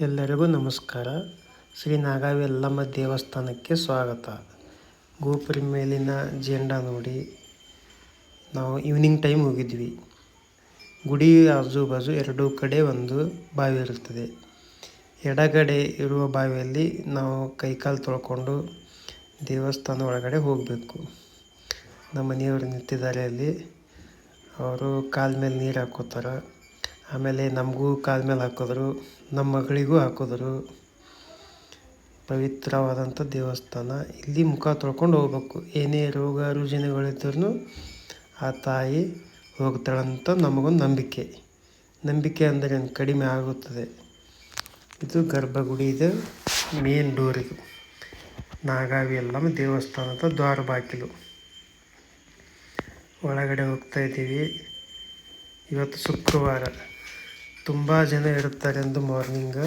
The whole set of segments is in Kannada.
ಎಲ್ಲರಿಗೂ ನಮಸ್ಕಾರ. ಶ್ರೀ ನಾಗಾವೆಲ್ಲಮ್ಮ ದೇವಸ್ಥಾನಕ್ಕೆ ಸ್ವಾಗತ. ಗೋಪುರಿ ಮೇಲಿನ ಜೆಂಡ ನೋಡಿ. ನಾವು ಈವ್ನಿಂಗ್ ಟೈಮ್ ಹೋಗಿದ್ವಿ. ಗುಡಿ ಆಜು ಬಾಜು ಎರಡೂ ಕಡೆ ಒಂದು ಬಾವಿ ಇರುತ್ತದೆ. ಎಡಗಡೆ ಇರುವ ಬಾವಿಯಲ್ಲಿ ನಾವು ಕೈಕಾಲು ತೊಳ್ಕೊಂಡು ದೇವಸ್ಥಾನ ಒಳಗಡೆ ಹೋಗಬೇಕು. ನಮ್ಮ ಮನೆಯವರು ನಿಂತಿದ್ದಾರೆ ಅಲ್ಲಿ. ಅವರು ಕಾಲ ಮೇಲೆ ನೀರು ಹಾಕೋತಾರೆ. ಆಮೇಲೆ ನಮಗೂ ಕಾಲ ಮೇಲೆ ಹಾಕಿದ್ರು, ನಮ್ಮ ಮಗಳಿಗೂ ಹಾಕಿದ್ರು. ಪವಿತ್ರವಾದಂಥ ದೇವಸ್ಥಾನ. ಇಲ್ಲಿ ಮುಖ ತೊಳ್ಕೊಂಡು ಹೋಗ್ಬೇಕು. ಏನೇ ರೋಗ ರುಜಿನಗಳಿದ್ರೂ ಆ ತಾಯಿ ಹೋಗ್ತಾಳಂತ ನಮಗೊಂದು ನಂಬಿಕೆ. ನಂಬಿಕೆ ಅಂದರೆ ಕಡಿಮೆ ಆಗುತ್ತದೆ. ಇದು ಗರ್ಭಗುಡಿ ಇದು. ಮೇನ್ ಡೋರ್ ಇದು. ನಾಗಾವಿ ಎಲ್ಲ ದೇವಸ್ಥಾನದ ದ್ವಾರ ಬಾಗಿಲು. ಒಳಗಡೆ ಹೋಗ್ತಾ ಇದ್ದೀವಿ. ಇವತ್ತು ಶುಕ್ರವಾರ. ತುಂಬ ಜನ ಇರುತ್ತಾರೆ ಅಂದು ಮಾರ್ನಿಂಗ್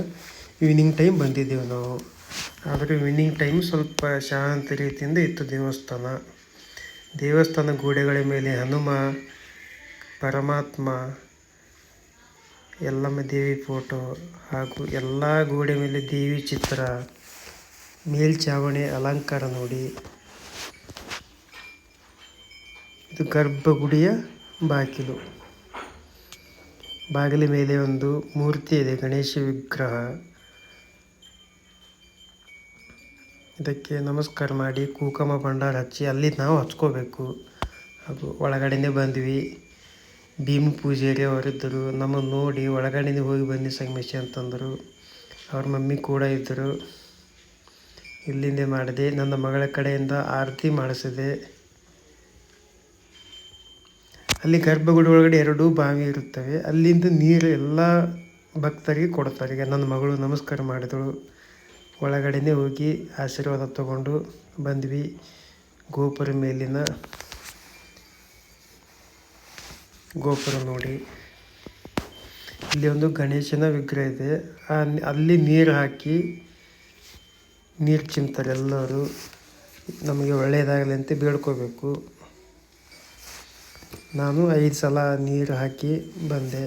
ಈವ್ನಿಂಗ್ ಟೈಮ್ ಬಂದಿದ್ದೆವು ನಾವು. ಆದರೆ ಈವ್ನಿಂಗ್ ಟೈಮ್ ಸ್ವಲ್ಪ ಶಾಂತ ರೀತಿಯಿಂದ ಇತ್ತು ದೇವಸ್ಥಾನ. ದೇವಸ್ಥಾನ ಗೋಡೆಗಳ ಮೇಲೆ ಹನುಮ, ಪರಮಾತ್ಮ, ಎಲ್ಲಮ್ಮ ದೇವಿ ಫೋಟೋ ಹಾಗೂ ಎಲ್ಲ ಗೋಡೆ ಮೇಲೆ ದೇವಿ ಚಿತ್ರ ಮೇಲ್ಛಾವಣಿ ಅಲಂಕಾರ ನೋಡಿ. ಇದು ಗರ್ಭಗುಡಿಯ ಬಾಗಿಲು. ಬಾಗಿಲ ಮೇಲೆ ಒಂದು ಮೂರ್ತಿ ಇದೆ, ಗಣೇಶ ವಿಗ್ರಹ. ಇದಕ್ಕೆ ನಮಸ್ಕಾರ ಮಾಡಿ, ಕೂಕಮ ಭಂಡಾರ ಹಚ್ಚಿ, ಅಲ್ಲಿ ನಾವು ಹಚ್ಕೋಬೇಕು. ಹಾಗೂ ಒಳಗಡೆನೇ ಬಂದ್ವಿ. ಭೀಮ್ ಪೂಜಾರಿ ಅವರಿದ್ದರು. ನಮ್ಮನ್ನು ನೋಡಿ ಒಳಗಡೆನೇ ಹೋಗಿ ಬನ್ನಿ ಸಂಗಮೇಶಿ ಅಂತಂದರು. ಅವ್ರ ಮಮ್ಮಿ ಕೂಡ ಇದ್ದರು. ಇಲ್ಲಿಂದೇ ಮಾಡಿದೆ ನನ್ನ ಮಗಳ ಕಡೆಯಿಂದ ಆರತಿ ಮಾಡಿಸಿದೆ. ಅಲ್ಲಿ ಗರ್ಭಗುಡಿ ಒಳಗಡೆ ಎರಡು ಬಾವಿ ಇರುತ್ತವೆ. ಅಲ್ಲಿಂದ ನೀರು ಎಲ್ಲ ಭಕ್ತರಿಗೆ ಕೊಡ್ತಾರೆ ಈಗ ನನ್ನ ಮಗಳು ನಮಸ್ಕಾರ ಮಾಡಿದಳು. ಒಳಗಡೆನೇ ಹೋಗಿ ಆಶೀರ್ವಾದ ತಗೊಂಡು ಬಂದ್ವಿ. ಗೋಪುರ ಮೇಲಿನ ಗೋಪುರ ನೋಡಿ. ಇಲ್ಲಿ ಒಂದು ಗಣೇಶನ ವಿಗ್ರಹ ಇದೆ. ಅಲ್ಲಿ ನೀರು ಹಾಕಿ ನೀರು ಚಿಮ್ತಾರೆ ಎಲ್ಲರೂ. ನಮಗೆ ಒಳ್ಳೆಯದಾಗಲಿ ಅಂತ ಬೇಡ್ಕೋಬೇಕು. ನಾನು ಐದು ಸಲ ನೀರು ಹಾಕಿ ಬಂದೆ.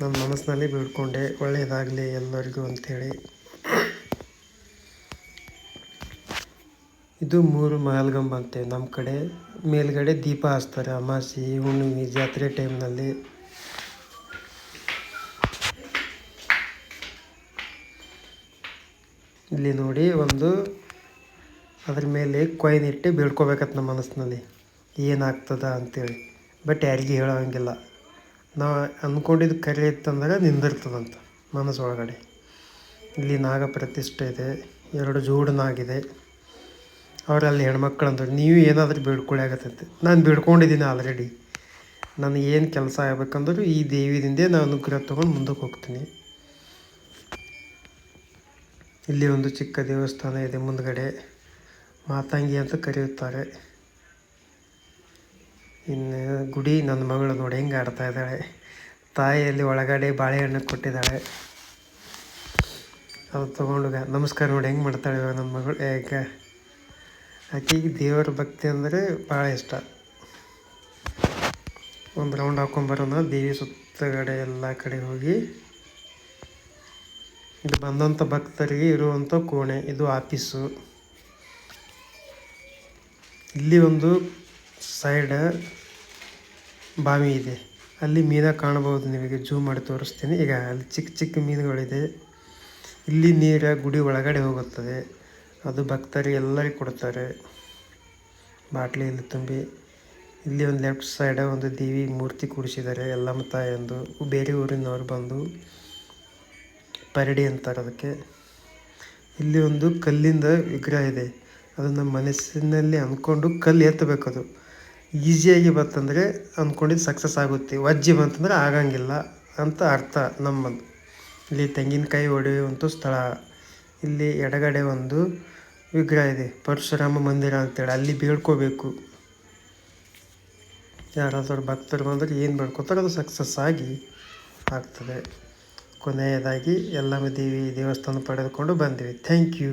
ನನ್ನ ಮನಸ್ಸಿನಲ್ಲಿ ಬಿಡ್ಕೊಂಡೆ ಒಳ್ಳೆಯದಾಗಲಿ ಎಲ್ಲರಿಗೂ ಅಂಥೇಳಿ ಇದು ಮೂರು ಮಹಲ್ಗಂಬ ಅಂತೆ. ನಮ್ಮ ಕಡೆ ಮೇಲ್ಗಡೆ ದೀಪ ಹಚ್ತಾರೆ ಅಮಾಸಿ, ಹುಣ್ಣಿಮೆ ಜಾತ್ರೆ ಟೈಮ್ನಲ್ಲಿ. ಇಲ್ಲಿ ನೋಡಿ ಒಂದು ಅದ್ರ ಮೇಲೆ ಕೊಯ್ನಿಟ್ಟು ಬೀಳ್ಕೊಬೇಕತ್ ನಮ್ಮ ಮನಸ್ಸಿನಲ್ಲಿ. ಏನಾಗ್ತದ ಅಂತೇಳಿ. ಬಟ್ ಯಾರಿಗೂ ಹೇಳೋಂಗಿಲ್ಲ. ನಾವು ಅಂದ್ಕೊಂಡಿದ್ದು ಕರೆ ಇತ್ತಂದ್ರೆ ನಿಂದಿರ್ತದಂತ ಮನಸ್ಸೊಳಗಡೆ ಇಲ್ಲಿ ನಾಗ ಪ್ರತಿಷ್ಠೆ ಇದೆ, ಎರಡು ಜೋಡನಾಗಿದೆ. ಅವರಲ್ಲಿ ಹೆಣ್ಮಕ್ಳು ಅಂದ್ರೆ ನೀವು ಏನಾದರೂ ಬೇಡ್ಕೊಳ್ಳಿ ಆಗತ್ತಂತೆ. ನಾನು ಬೇಡ್ಕೊಂಡಿದ್ದೀನಿ ಆಲ್ರೆಡಿ ನನಗೆ ಏನು ಕೆಲಸ ಆಗಬೇಕಂದ್ರೂ ಈ ದೇವಿದಿಂದ ನಾನು ಅನುಗ್ರಹ ತೊಗೊಂಡು ಮುಂದಕ್ಕೆ ಹೋಗ್ತೀನಿ. ಇಲ್ಲಿ ಒಂದು ಚಿಕ್ಕ ದೇವಸ್ಥಾನ ಇದೆ ಮುಂದಗಡೆ. ಮಾತಂಗಿ ಅಂತ ಕರೆಯುತ್ತಾರೆ. ಇನ್ನು ಗುಡಿ ನನ್ನ ಮಗಳು ನೋಡಿ ಹೆಂಗೆ ಆಡ್ತಾ ಇದ್ದಾಳೆ. ತಾಯಿಯಲ್ಲಿ ಒಳಗಡೆ ಬಾಳೆಹಣ್ಣು ಕೊಟ್ಟಿದ್ದಾಳೆ. ಅದು ತೊಗೊಂಡು ನಮಸ್ಕಾರ ನೋಡಿ ಹೆಂಗೆ ಮಾಡ್ತಾಳೆ ನನ್ನ ಮಗಳು. ಈಗ ಆಕೆಗೆ ದೇವರ ಭಕ್ತಿ ಅಂದರೆ ಭಾಳ ಇಷ್ಟ. ಒಂದು ರೌಂಡ್ ಹಾಕೊಂಬರೋಣ ದೇವಿ ಸುತ್ತಗಡೆ ಎಲ್ಲ ಕಡೆ ಹೋಗಿ ಇದು ಬಂದಂಥ ಭಕ್ತರಿಗೆ ಇರುವಂಥ ಕೋಣೆ. ಇದು ಆಫೀಸು. ಇಲ್ಲಿ ಒಂದು ಸೈಡ್ ಬಾವಿ ಇದೆ. ಅಲ್ಲಿ ಮೀನ ಕಾಣಬಹುದು, ನಿಮಗೆ ಜೂಮ್ ಮಾಡಿ ತೋರಿಸ್ತೀನಿ. ಈಗ ಅಲ್ಲಿ ಚಿಕ್ಕ ಚಿಕ್ಕ ಮೀನುಗಳಿದೆ. ಇಲ್ಲಿ ನೀರ ಗುಡಿ ಒಳಗಡೆ ಹೋಗುತ್ತದೆ. ಅದು ಭಕ್ತರಿಗೆ ಎಲ್ಲರಿಗೆ ಕೊಡ್ತಾರೆ. ಬಾಟ್ಲಿಯಲ್ಲಿ ತುಂಬಿ. ಇಲ್ಲಿ ಒಂದು ಲೆಫ್ಟ್ ಸೈಡ ಒಂದು ದೇವಿ ಮೂರ್ತಿ ಕೂಡಿಸಿದ್ದಾರೆ ಎಲ್ಲಮ್ಮ ತಾಯಿಯಂದು ಬೇರೆ ಊರಿನವರು ಬಂದು ಪರಡಿ ಅಂತಾರೆ ಅದಕ್ಕೆ. ಇಲ್ಲಿ ಒಂದು ಕಲ್ಲಿಂದ ವಿಗ್ರಹ ಇದೆ. ಅದನ್ನು ಮನಸ್ಸಿನಲ್ಲಿ ಅಂದ್ಕೊಂಡು ಕಲ್ಲು ಎತ್ತಬೇಕದು. ಈಸಿಯಾಗಿ ಬಂತಂದರೆ ಅಂದ್ಕೊಂಡಿದ್ದು ಸಕ್ಸಸ್ ಆಗುತ್ತೆ. ವಜ್ಜಿ ಬಂತಂದ್ರೆ ಆಗಂಗಿಲ್ಲ ಅಂತ ಅರ್ಥ ನಮ್ಮದು. ಇಲ್ಲಿ ತೆಂಗಿನಕಾಯಿ ಹೊಡೆಯುವಂಥ ಸ್ಥಳ. ಇಲ್ಲಿ ಎಡಗಡೆ ಒಂದು ವಿಗ್ರಹ ಇದೆ. ಪರಶುರಾಮ ಮಂದಿರ ಅಂತೇಳಿ. ಅಲ್ಲಿ ಬೇಡ್ಕೋಬೇಕು ಯಾರಾದರೂ ಭಕ್ತರು ಬಂದರೆ ಏನು ಬೇಡ್ಕೋತಾರೆ ಅದು ಸಕ್ಸಸ್ ಆಗಿ ಆಗ್ತದೆ. ಕೊನೆಯದಾಗಿ ಎಲ್ಲಮ್ಮ ದೇವಿ ದೇವಸ್ಥಾನ ಪಡೆದುಕೊಂಡು ಬಂದಿವಿ. Thank you